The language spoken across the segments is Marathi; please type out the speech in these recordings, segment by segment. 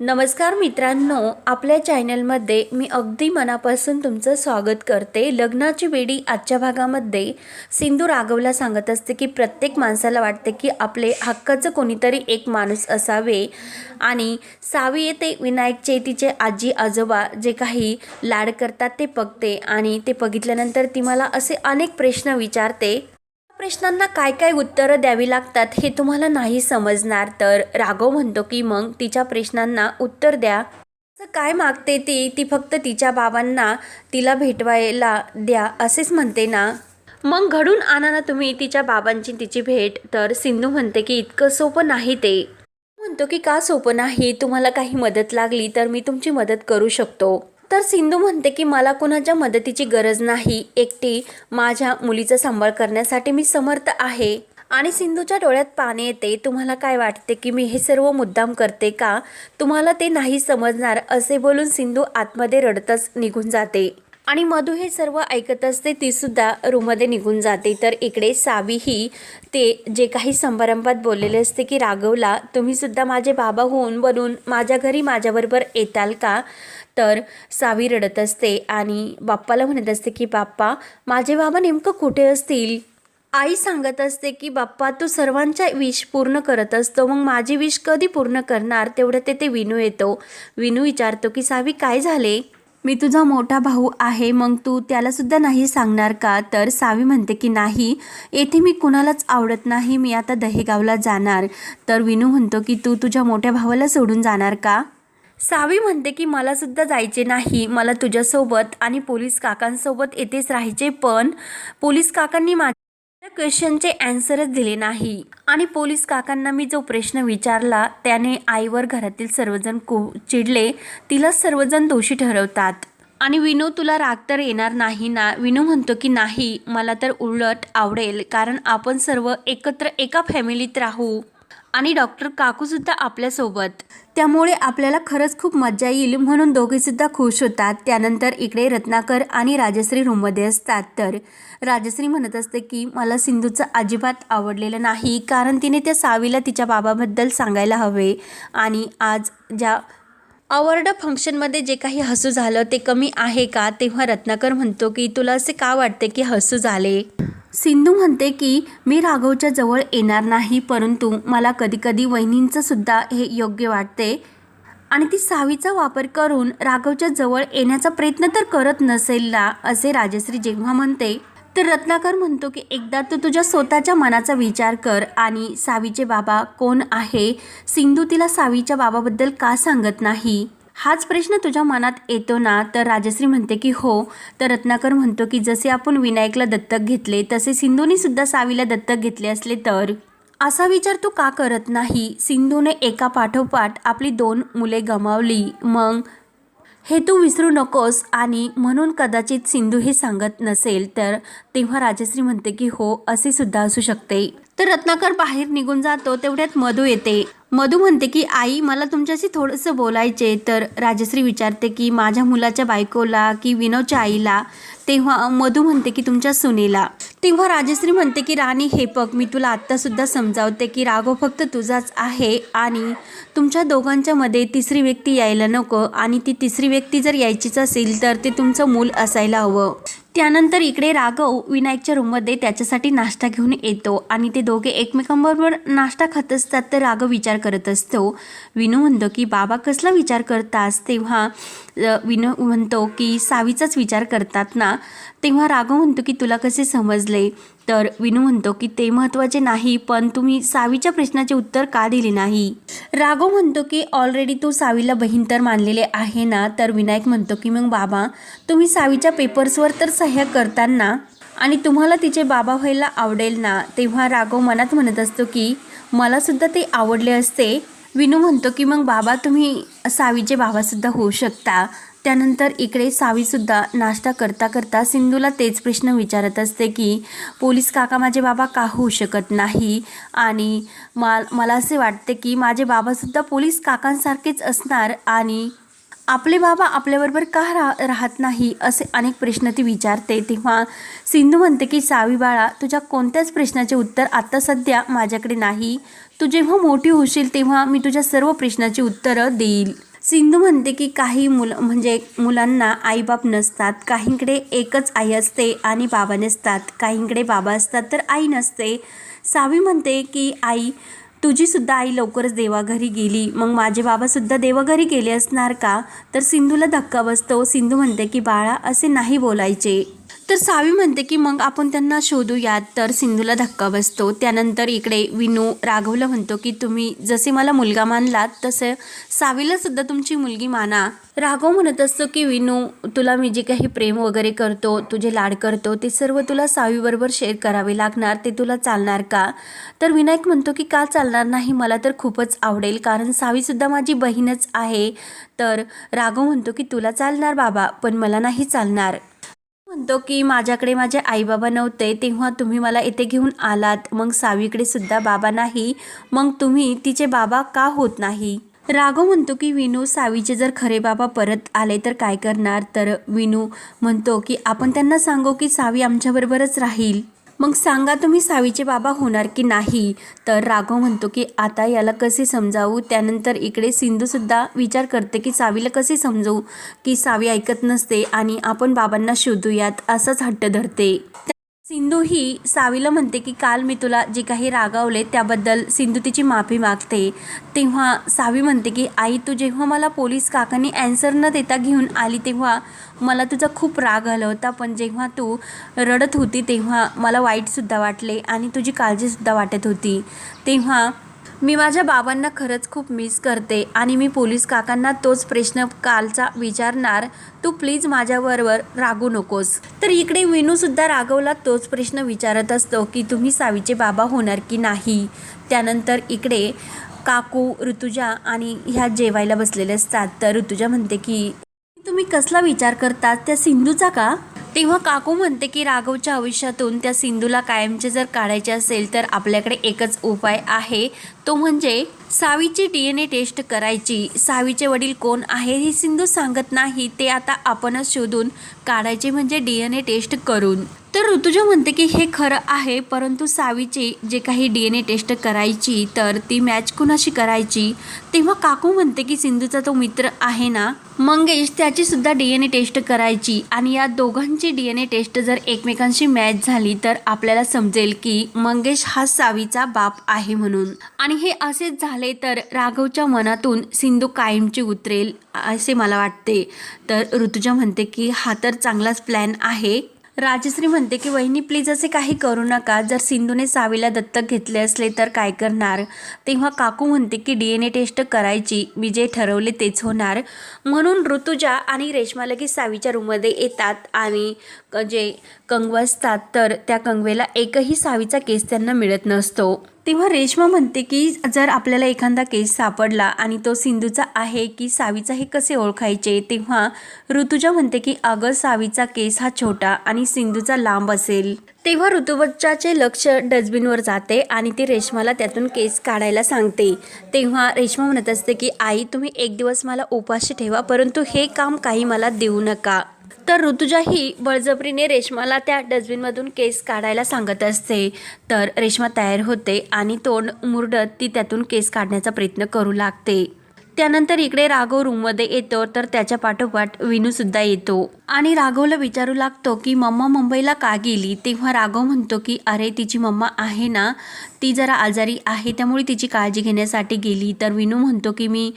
नमस्कार मित्रांनो आपल्या चॅनलमध्ये मी अगदी मनापासून तुमचं स्वागत करते. लग्नाची वेळी आजच्या भागामध्ये सिंधू राघवला सांगत असते की प्रत्येक माणसाला वाटते की आपले हक्काचं कोणीतरी एक माणूस असावे. आणि सावी येते विनायक चेतीचे आजी आजोबा जे काही लाड करतात ते बघते आणि ते बघितल्यानंतर ती मला असे अनेक प्रश्न विचारते. प्रश्नांना काय काय उत्तरं द्यावी लागतात हे तुम्हाला नाही समजणार. तर राघव म्हणतो की मग तिच्या प्रश्नांना उत्तर द्या. असं काय मागते ती? ती फक्त तिच्या बाबांना तिला भेटवायला द्या असेच म्हणते ना. मग घडून आणा ना तुम्ही तिच्या बाबांची तिची भेट. तर सिंधू म्हणते की इतकं सोपं नाही ते. म्हणतो की का सोपं नाही? तुम्हाला काही मदत लागली तर मी तुमची मदत करू शकतो. तर सिंधू म्हणते की मला कुणाच्या मदतीची गरज नाही. एकटी माझ्या मुलीचा सांभाळ करण्यासाठी मी समर्थ आहे. आणि सिंधूच्या डोळ्यात पाणी येते. तुम्हाला काय वाटते की मी हे सर्व मुद्दाम करते का? तुम्हाला ते नाही समजणार असे बोलून सिंधू आतमध्ये रडतच निघून जाते. आणि मधू हे सर्व ऐकत असते तीसुद्धा रूममध्ये निघून जाते. तर इकडे सावी ही ते जे काही समारंभात बोललेले असते की राघवला तुम्हीसुद्धा माझे बाबा होऊन बनून माझ्या घरी माझ्याबरोबर येताल का? तर सावी रडत असते आणि बाप्पाला म्हणत असते की बाप्पा माझे बाबा नेमकं कुठे असतील? आई सांगत असते की बाप्पा तू सर्वांच्या विश पूर्ण करत असतो. मग माझी विश कधी पूर्ण करणार? तेवढं ते ते विनू येतो. विनू विचारतो की सावी काय झाले? मी तुझा मोठा भाऊ आहे. मग तू त्यालासुद्धा नाही सांगणार का? तर सावी म्हणते की नाही. येथे मी कुणालाच आवडत नाही. मी आता दहेगावला जाणार. तर विनू म्हणतो की तू तुझ्या मोठ्या भावाला सोडून जाणार का? सावी म्हणते की मला सुद्धा जायचे नाही. मला तुझ्यासोबत आणि पोलीस काकांसोबत येथेच राहायचे पण पोलीस काकांनी माझ्या क्वेश्चनचे ॲन्सरच दिले नाही. आणि पोलीस काकांना मी जो प्रश्न विचारला त्याने आईवर घरातील सर्वजण को चिडले. तिला सर्वजण दोषी ठरवतात. आणि विनू तुला राग तर येणार नाही ना? विनू म्हणतो की नाही. मला तर उलट आवडेल कारण आपण सर्व एकत्र एका फॅमिलीत राहू. आणि डॉक्टर काकूसुद्धा आपल्यासोबत. त्यामुळे आपल्याला खरंच खूप मजा येईल म्हणून दोघेसुद्धा खुश होतात. त्यानंतर इकडे रत्नाकर आणि राजश्री रूममध्ये असतात. तर राजश्री म्हणत असते की मला सिंधूचं अजिबात आवडलेलं नाही कारण तिने त्या सावीला तिच्या बाबाबद्दल सांगायला हवे. आणि आज ज्या अवॉर्ड फंक्शनमध्ये जे काही हसू झालं ते कमी आहे का? तेव्हा रत्नाकर म्हणतो की तुला असे का वाटते की हसू झाले? सिंधू म्हणते की मी राघवच्या जवळ येणार नाही परंतु मला कधीकधी वहिनींचंसुद्धा हे योग्य वाटते आणि ती सावीचा वापर करून राघवच्या जवळ येण्याचा प्रयत्न तर करत नसेल ना असे राजश्री जेव्हा म्हणते तर रत्नाकर म्हणतो की एकदा तू तुझ्या स्वतःच्या मनाचा विचार कर आणि सावीचे बाबा कोण आहे? सिंधू तिला सावीच्या बाबाबद्दल का सांगत नाही? हाच प्रश्न तुझ्या मनात येतो ना तर राजश्री म्हणते की हो. तर रत्नाकर म्हणतो की जसे आपण विनायकला दत्तक घेतले तसे सिंधूने सुद्धा सावीला दत्तक घेतले असले तर? असा विचार तू का करत नाही? सिंधूने एका पाठोपाठ आपली दोन मुले गमावली. मग? हे तू विसरू नकोस आणि म्हणून कदाचित सिंधू हे सांगत नसेल तर? तेव्हा राजश्री म्हणते की हो असे सुद्धा असू शकते. तर रत्नाकर बाहेर निघून जातो तेवढ्यात मधू येते. मधू म्हणते की आई मला तुमच्याशी थोडंसं बोलायचे तर राजश्री विचारते की माझ्या मुलाच्या बायकोला की विनोदच्या आईला? तेव्हा मधू म्हणते की तुमच्या सुनेला. तेव्हा राजश्री म्हणते की राणी हे बघ मी तुला आत्तासुद्धा समजावते की राघव फक्त तुझाच आहे आणि तुमच्या दोघांच्यामध्ये तिसरी व्यक्ती यायला नको आणि ती तिसरी व्यक्ती जर यायचीच असेल तर ते तुमचं मूल असायला हवं. त्यानंतर इकडे राघव विनायकच्या रूममध्ये त्याच्यासाठी नाश्ता घेऊन येतो आणि ते दोघे एकमेकांबरोबर नाश्ता खात असतात तर राघव विचार करत असतो. विनू म्हणतो की बाबा कसला विचार करतास? तेव्हा विनू म्हणतो की सावीचाच विचार करतात ना? तेव्हा राघव म्हणतो की तुला कसे समजले? तर विनू म्हणतो की ते महत्त्वाचे नाही पण तुम्ही सावीच्या प्रश्नाचे उत्तर का दिले नाही? राघव म्हणतो की ऑलरेडी तू सावीला बहीण तर मानलेले आहे ना तर विनायक म्हणतो की मग बाबा तुम्ही सावीच्या पेपर्सवर तर सह्या करताना आणि तुम्हाला तिचे बाबा व्हायला आवडेल ना तेव्हा राघव मनात म्हणत असतो की मलासुद्धा ते आवडले असते. विनू म्हणतो की मग बाबा तुम्ही सावीचे बाबासुद्धा होऊ शकता. त्यानंतर इकडे सावीसुद्धा नाश्ता करता करता सिंधूला तेच प्रश्न विचारत असते की पोलीस काका माझे बाबा का होऊ शकत नाही? आणि मा मला असे वाटते की माझे बाबासुद्धा पोलीस काकांसारखेच असणार आणि आपले बाबा आपल्याबरोबर का रा राहत नाही? असे अनेक प्रश्न ती विचारते. तेव्हा सिंधू म्हणते की सावी बाळा तुझ्या कोणत्याच प्रश्नाचे उत्तर आत्ता सध्या माझ्याकडे नाही. तू जेव्हा मोठी होशील तेव्हा मी तुझ्या सर्व प्रश्नाची उत्तरं देईल. सिंधू म्हणते की काही मुलं म्हणजे मुलांना आईबाप नसतात. काहींकडे एकच आई असते आणि बाबा नसतात. काहींकडे बाबा असतात तर आई नसते. सावी म्हणते की आई तुझीसुद्धा आई लवकरच देवाघरी गेली. मग माझे बाबासुद्धा देवाघरी गेले असणार का? तर सिंधूला धक्का बसतो. सिंधू म्हणते की बाळा असे नाही बोलायचे. तर सावी म्हणते की मग आपण त्यांना शोधूयात तर सिंधूला धक्का बसतो. त्यानंतर इकडे विनू राघवला म्हणतो की तुम्ही जसे मला मुलगा मानलात तसं सावीला सुद्धा तुमची मुलगी माना. राघव म्हणत असतो की विनू तुला मी जे काही प्रेम वगैरे करतो तुझे लाड करतो ते सर्व तुला सावीबरोबर शेअर करावे लागणार ते तुला चालणार का? तर विनायक म्हणतो की का चालणार नाही? मला तर खूपच आवडेल कारण सावीसुद्धा माझी बहीणच आहे. तर राघव म्हणतो की तुला चालणार बाबा पण मला नाही चालणार. म्हणतो की माझ्याकडे माझे आईबाबा नव्हते तेव्हा तुम्ही मला इथे घेऊन आलात. मग सावीकडे सुद्धा बाबा नाही. मग तुम्ही तिचे बाबा का होत नाही? राघव म्हणतो की विनू सावीचे जर खरे बाबा परत आले तर काय करणार? तर विनू म्हणतो की आपण त्यांना सांगू की सावी आमच्याबरोबरच राहील. मग सांगा तुम्ही सावीचे बाबा होणार की नाही? तर राघव म्हणतो की आता याला कसे समजावू? त्यानंतर इकडे सिंधूसुद्धा विचार करते की सावीला कसे समजवू? की सावी ऐकत नसते आणि आपण बाबांना शोधूयात असाच हट्ट धरते. सिंधू ही सावीला म्हणते की काल मी तुला जे काही रागावले त्याबद्दल सिंधू तिची माफी मागते. तेव्हा सावी म्हणते की आई तू जेव्हा मला पोलीस काकांनी ॲन्सर न देता घेऊन आली तेव्हा मला तुझा खूप राग आला होता पण जेव्हा तू रडत होती तेव्हा मला वाईटसुद्धा वाटले आणि तुझी काळजीसुद्धा वाटत होती. तेव्हा मी माझ्या बाबांना खरंच खूप मिस करते आणि मी पोलीस काकांना तोच प्रश्न कालचा विचारणार. तू प्लीज माझ्याबरोबर रागू नकोस. तर इकडे विनूसुद्धा राघवला तोच प्रश्न विचारत असतो की तुम्ही सावीचे बाबा होणार की नाही? त्यानंतर इकडे काकू ऋतुजा आणि ह्या जेवायला बसलेले असतात. तर ऋतुजा म्हणते की तुम्ही कसला विचार करता त्या सिंधूचा का? तेव्हा काकू म्हणते की राघवच्या आयुष्यातून त्या सिंधूला कायमचे जर काढायचे असेल तर आपल्याकडे एकच उपाय आहे. तो म्हणजे सावीची डी एन ए टेस्ट करायची. सावीचे वडील कोण आहे हे सिंधू सांगत नाही. ते आता आपणच शोधून काढायचे म्हणजे डी एन ए टेस्ट करून. तर ऋतुजा म्हणते की हे खरं आहे परंतु सावीची जे काही डी एन ए टेस्ट करायची तर ती मॅच कुणाशी करायची? तेव्हा काकू म्हणते की सिंधूचा तो मित्र आहे ना मंगेश त्याची सुद्धा डी एन ए टेस्ट करायची आणि या दोघांची डी एन ए टेस्ट जर एकमेकांशी मॅच झाली तर आपल्याला समजेल की मंगेश हा सावीचा बाप आहे म्हणून. आणि हे असेच झाले तर राघवच्या मनातून सिंधू कायमची उतरेल असे मला वाटते. तर ऋतुजा म्हणते की हा तर चांगलाच प्लॅन आहे. राजश्री म्हणते की वहिनी प्लीज असे काही करू नका. जर सिंधूने सावीला दत्तक घेतले असले तर काय करणार? तेव्हा काकू म्हणते की डी एन ए टेस्ट करायची. मी जे ठरवले तेच होणार. म्हणून ऋतुजा आणि रेश्मा लगेच सावीच्या रूममध्ये येतात आणि क- जे कंगवा असतात तर त्या कंगवेला एकही सावीचा केस त्यांना मिळत नसतो. तेव्हा रेश्मा म्हणते की जर आपल्याला एखादा केस सापडला आणि तो सिंधूचा आहे की सावीचा हे कसे ओळखायचे? तेव्हा ऋतुजा म्हणते की अगं सावीचा केस हा छोटा आणि सिंधूचा लांब असेल. तेव्हा ऋतुवच्चाचे लक्ष डस्टबिनवर जाते आणि ती रेश्माला त्यातून केस काढायला सांगते. तेव्हा रेश्मा म्हणत असते की आई तुम्ही एक दिवस मला उपाशी ठेवा परंतु हे काम काही मला देऊ नका. तर ऋतुजा ही बळजबरीने रेश्माला त्या डस्टबिनमधून केस काढायला सांगत असते. तर रेश्मा तयार होते आणि तोंड मुरडत ती त्यातून केस काढण्याचा प्रयत्न करू लागते. त्यानंतर इकडे राघव रूममध्ये येतो तर त्याच्या पाठोपाठ विनूसुद्धा येतो. आणि राघवला विचारू लागतो की मम्मा मुंबईला का गेली? तेव्हा राघव म्हणतो की अरे तिची मम्मा आहे ना ती जरा आजारी आहे त्यामुळे तिची काळजी घेण्यासाठी गेली. तर विनू म्हणतो की मी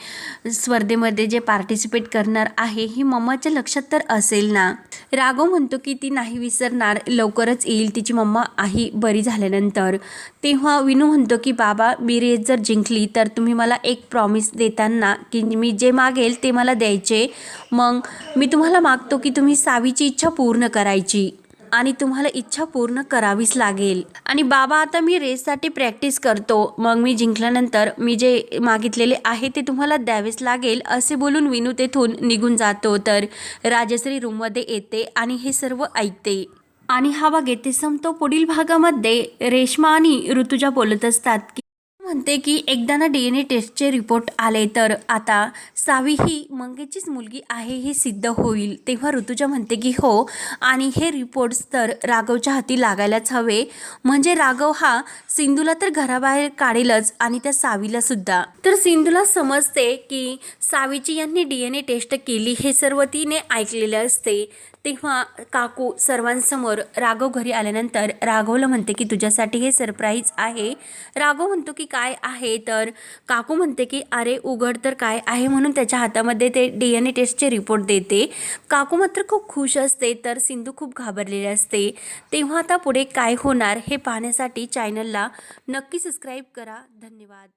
स्पर्धेमध्ये जे पार्टिसिपेट करणार आहे ही मम्माच्या लक्षात तर असेल ना? राघव म्हणतो की ती नाही विसरणार लवकरच येईल तिची मम्मा आहे बरी झाल्यानंतर. तेव्हा विनू म्हणतो की बाबा मी रेस जर जिंकली तर तुम्ही मला एक प्रॉमिस देताना की मी जे मागेल ते मला द्यायचे. मग मी तुम्हाला मागतो की तुम्ही सावीची इच्छा पूर्ण करायची आणि तुम्हाला इच्छा पूर्ण करावीच लागेल. आणि बाबा आता मी रेससाठी प्रॅक्टिस करतो. मग मी जिंकल्यानंतर मी जे मागितलेले आहे ते तुम्हाला द्यावेच लागेल असे बोलून विनू तेथून निघून जातो. तर राजश्री रूममध्ये येते आणि हे सर्व ऐकते. आणि हा भाग येथे संपतो. पुढील भागामध्ये रेश्मा आणि ऋतुजा बोलत असतात की म्हणते की एकदा ना डी एन ए टेस्टचे रिपोर्ट आले तर आता सावी ही मंगेचीच मुलगी आहे हे सिद्ध होईल. तेव्हा ऋतुजा म्हणते की हो. आणि हे रिपोर्ट्स तर राघवच्या हाती लागायलाच हवे. म्हणजे राघव हा सिंधूला तर घराबाहेर काढेलच आणि त्या सावीला सुद्धा. तर सिंधूला समजते की सावीची यांनी डी एन ए टेस्ट केली हे सर्व तिने ऐकलेले असते. तेव्हा काकू सर्वांसमोर राघव घरी आल्यानंतर राघवला म्हणते की तुझ्यासाठी हे सरप्राईज आहे. राघव म्हणतो की काय आहे? तर काकू म्हणते की अरे उघड तर काय आहे? म्हणून त्याच्या हातामध्ये ते डी एन ए टेस्टचे रिपोर्ट देते. काकू मात्र खूप खुश असते तर सिंधू खूप घाबरलेली असते. तेव्हा आता पुढे काय होणार हे पाहण्यासाठी चॅनलला नक्की सबस्क्राईब करा. धन्यवाद.